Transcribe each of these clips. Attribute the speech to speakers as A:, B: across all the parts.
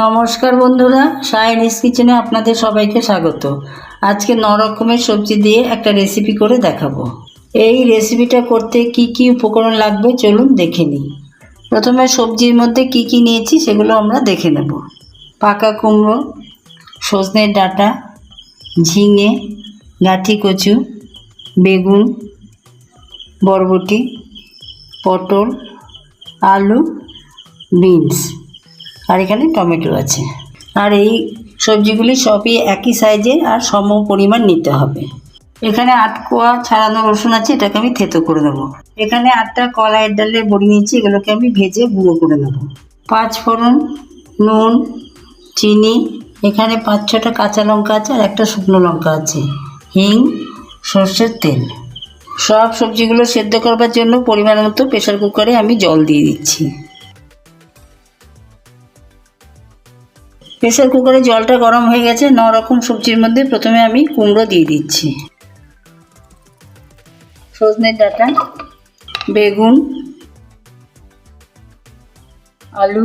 A: নমস্কার বন্ধুরা সায়নিস কিচেনে আপনাদের সবাইকে স্বাগত। আজকে ন রকমের সবজি দিয়ে একটা রেসিপি করে দেখাবো। এই রেসিপিটা করতে কি কি উপকরণ লাগবে চলুন দেখে নিই। প্রথমে সবজির মধ্যে কি কি নিয়েছি সেগুলো আমরা দেখে নেব। পাকা কুমড়ো, সজনের ডাঁটা, ঝিঙে লাঠি কচু, বেগুন, বরবটি, পটল, আলু, বিনস। আর এখানে টমেটো আছে। আর এই সবজিগুলি সবই একই সাইজের আর সম পরিমাণ নিতে হবে। এখানে আট কোয়া ছাড়ানো রসুন আছে, এটাকে আমি থেতো করে নেব। এখানে আটটা কলাইয়ের ডালের বড়ি নিয়েছি, এগুলোকে আমি ভেজে গুঁড়ো করে নেব। পাঁচ ফোড়ন, নুন, চিনি, এখানে পাঁচ ছটা কাঁচা লঙ্কা আছে আর একটা শুকনো লঙ্কা আছে। হিং, সর্ষের তেল। সব সবজিগুলো সেদ্ধ করবার জন্য পরিমাণ মতো প্রেশার কুকারে আমি জল দিয়ে দিচ্ছি। প্রেসার কুকারে জলটা গরম হয়ে গেছে, ন রকম সবজির মধ্যে প্রথমে আমি কুমড়ো দিয়ে দিচ্ছি। সজনের ডাঁটা, বেগুন, আলু,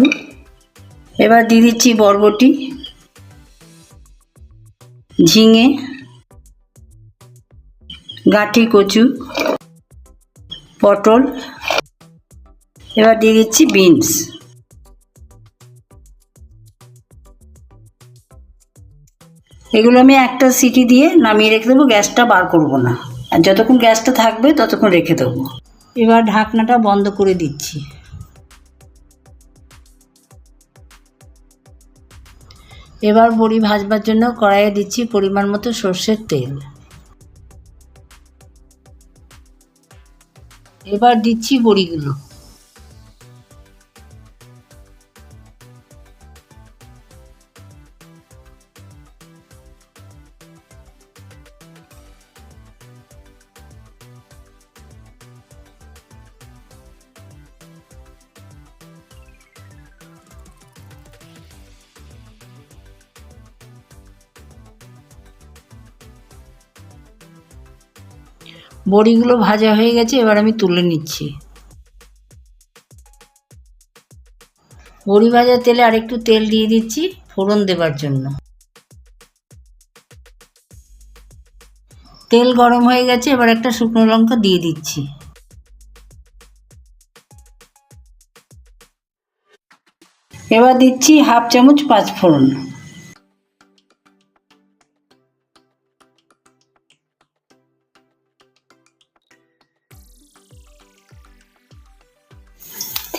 A: এবার দিয়ে দিচ্ছি বরবটি, ঝিঙে, গাঁঠি কচু, পটল, এবার দিয়ে দিচ্ছি বিনস। এগুলো আমি একটা সিটি দিয়ে নামিয়ে রেখে দেবো, গ্যাসটা বার করব না। আর যতক্ষণ গ্যাসটা থাকবে, ততক্ষণ রেখে দেবো। এবার ঢাকনাটা বন্ধ করে দিচ্ছি। এবার বড়ি ভাজবার জন্য কড়াইয়ে দিচ্ছি পরিমাণ মতো সর্ষের তেল। এবার দিচ্ছি বড়িগুলো। বড়িগুলো ভাজা হয়ে গেছে, এবার আমি তুলে নিচ্ছি। বড়ি ভাজা তেলে আরেকটু তেল দিয়ে দিচ্ছি ফোড়ন দেবার জন্য। তেল গরম হয়ে গেছে, এবার একটা শুকনো লঙ্কা দিয়ে দিচ্ছি। এবার দিচ্ছি হাফ চামচ পাঁচ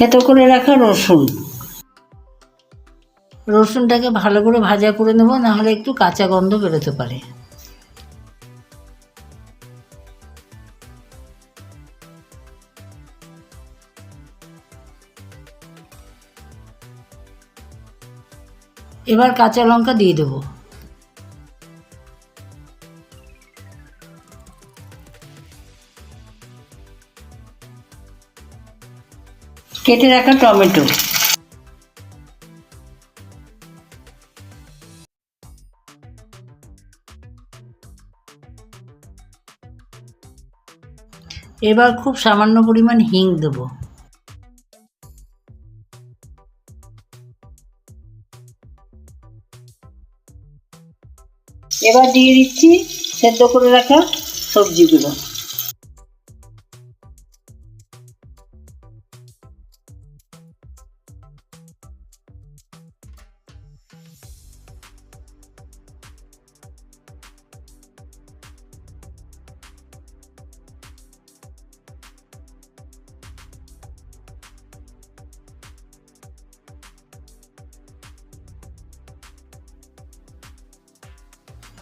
A: থেতো করে রাখা রসুন। রসুনটাকে ভালো করে ভাজা করে নেব, নাহলে একটু কাঁচা গন্ধ বেরোতে পারে। এবার কাঁচা লঙ্কা দিয়ে দেবো। কেটে রাখা টমেটো। এবার খুব সামান্য পরিমাণ হিং দেব। এবার দিয়ে দিচ্ছি সেদ্ধ করে রাখা সবজিগুলো।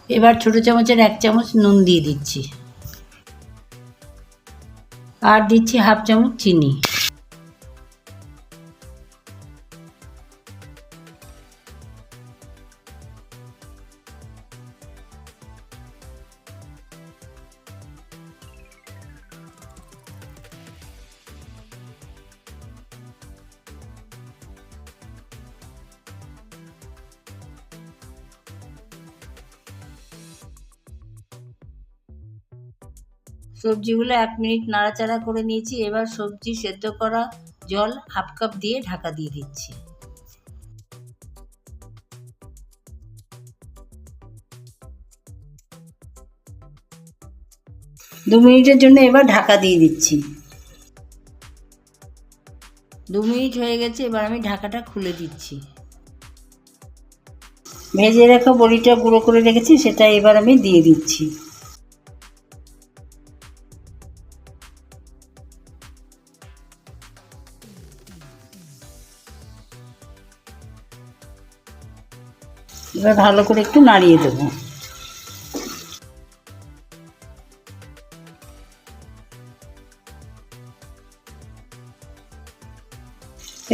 A: এবার ছোট চামচের এক চামচ নুন দিয়ে দিচ্ছি। আর দিচ্ছি হাফ চামচ চিনি। সবজিগুলো এক মিনিট নাড়াচাড়া করে নিয়েছি। এবার সবজি সেদ্ধ করা জল হাফ কাপ দিয়ে ঢাকা দিয়ে দিচ্ছি। দু মিনিটের জন্য এবার ঢাকা দিয়ে দিচ্ছি। দু মিনিট হয়ে গেছে, এবার আমি ঢাকাটা খুলে দিচ্ছি। ভেজে রাখা বড়িটা গুঁড়ো করে রেখেছি, সেটা এবার আমি দিয়ে দিচ্ছি। এবার ভালো করে একটু নাড়িয়ে দেবো।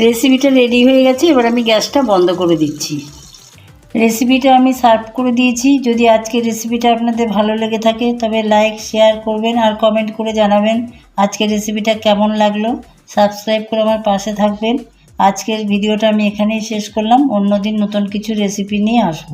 A: রেসিপিটা রেডি হয়ে গেছে, এবার আমি গ্যাসটা বন্ধ করে দিচ্ছি। রেসিপিটা আমি সার্ভ করে দিয়েছি। যদি আজকের রেসিপিটা আপনাদের ভালো লেগে থাকে, তবে লাইক, শেয়ার করবেন আর কমেন্ট করে জানাবেন আজকের রেসিপিটা কেমন লাগল। সাবস্ক্রাইব করে আমার পাশে থাকবেন। আজকের ভিডিওটা আমি এখানেই শেষ করলাম। অন্যদিন নতুন কিছু রেসিপি নিয়ে আসব।